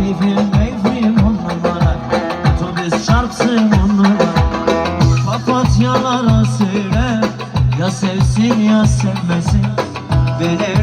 keyfim keyfim on numara Otobüs çarpsın on numara Papatyalara söyle Ya sevsin ya sevmesin. Benim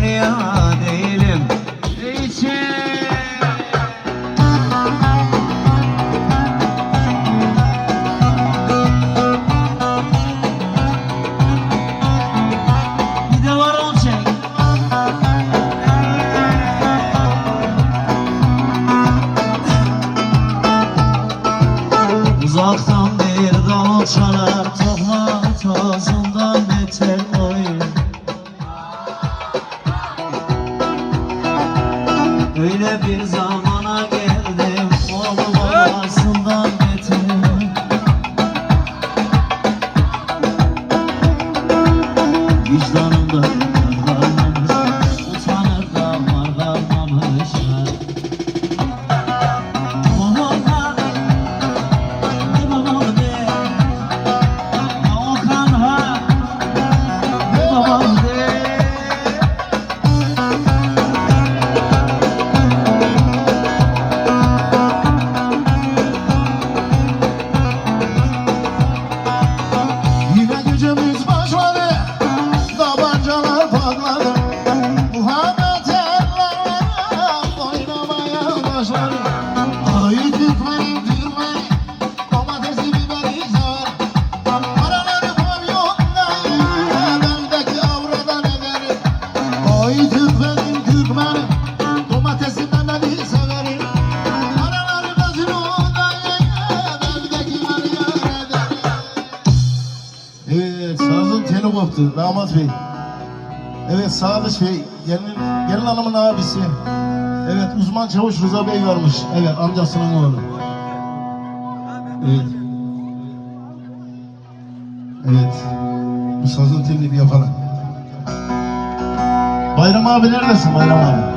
Öyle bir zamana geldim. Olmamasından koptu damat bey. Evet Sadıç Bey, gelin, gelin hanımın abisi. Evet uzman çavuş Rıza Bey varmış. Evet amcasının oğlu. Evet. Evet. Bu sazın telini bir yapalım. Bayram abi neredesin Bayram abi?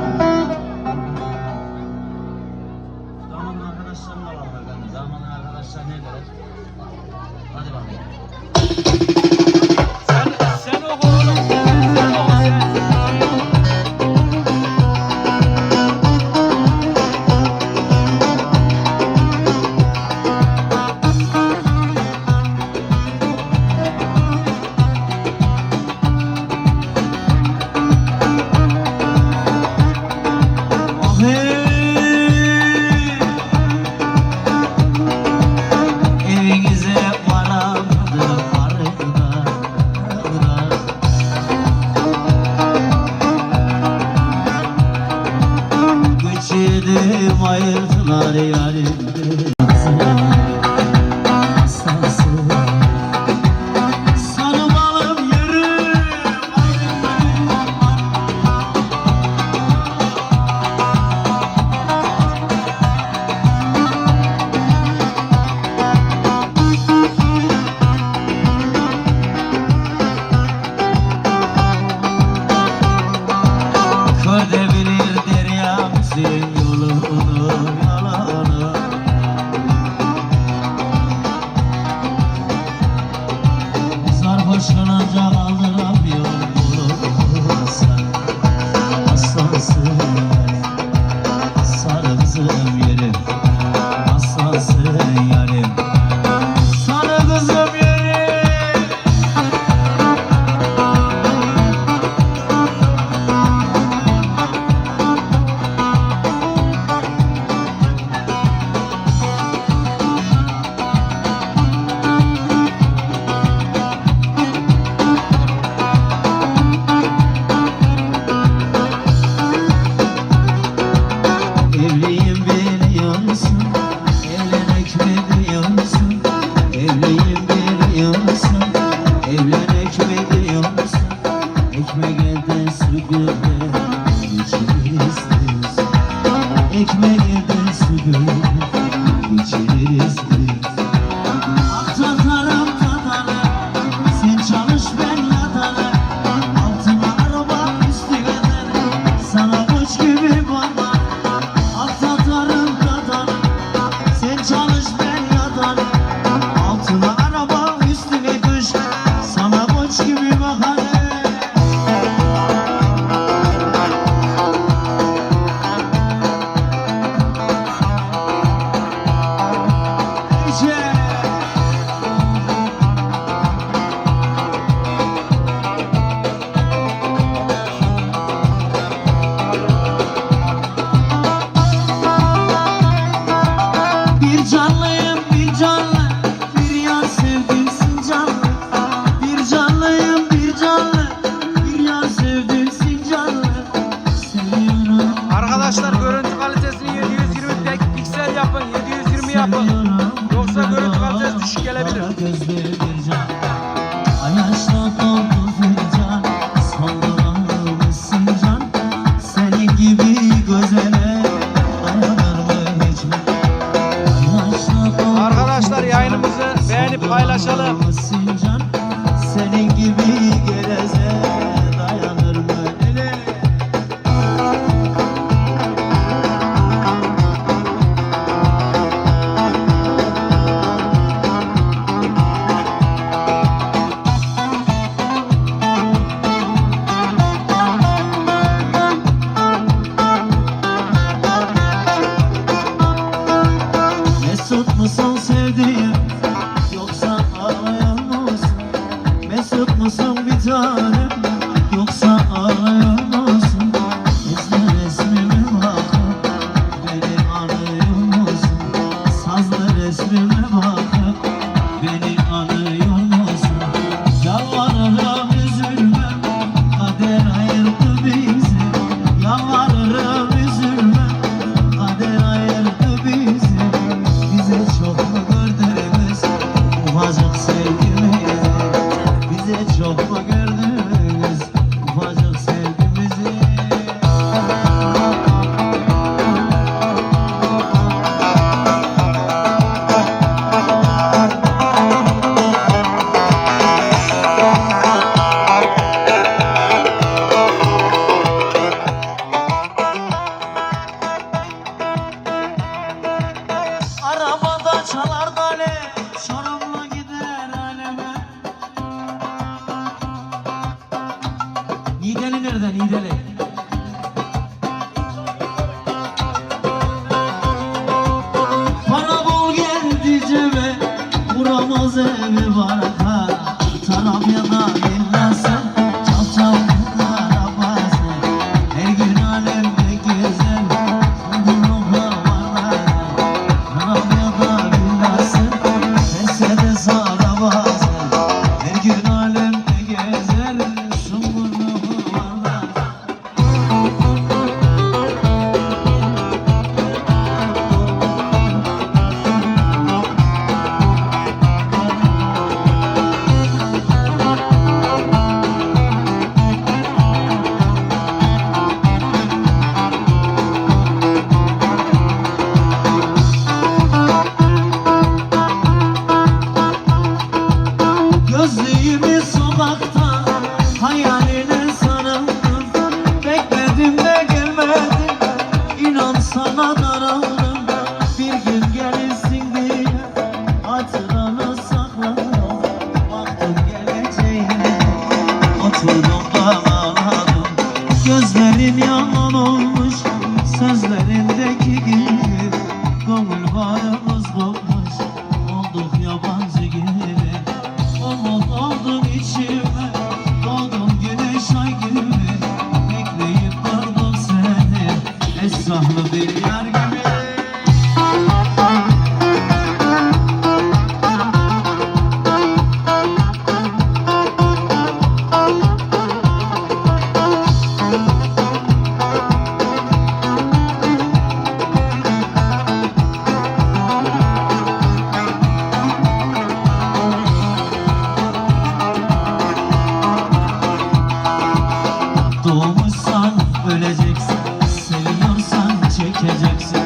Sevdiğim yoksa ağlayan mısın? Mesut musun இருக்கிறத நீதலே çekeceksin.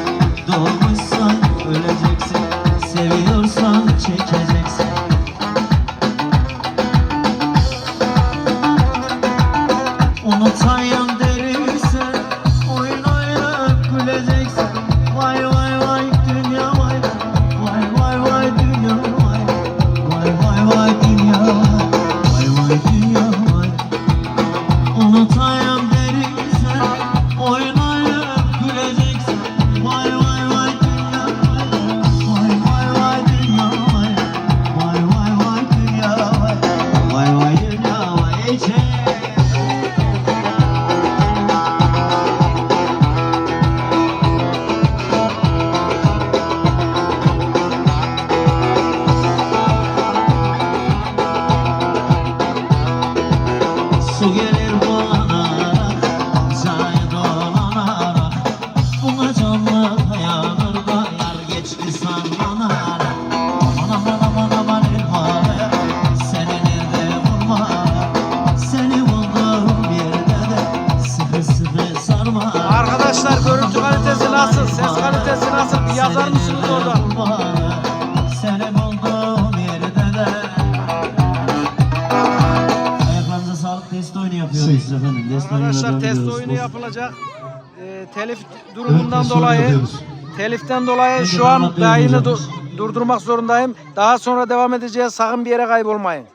Efendim. Arkadaşlar test oyunu yapılacak. Ee, telif Evet, durumundan oyunu dolayı teliften dolayı Önce şu an yayını du- durdurmak zorundayım. Daha sonra devam edeceğiz. Sakın bir yere kaybolmayın.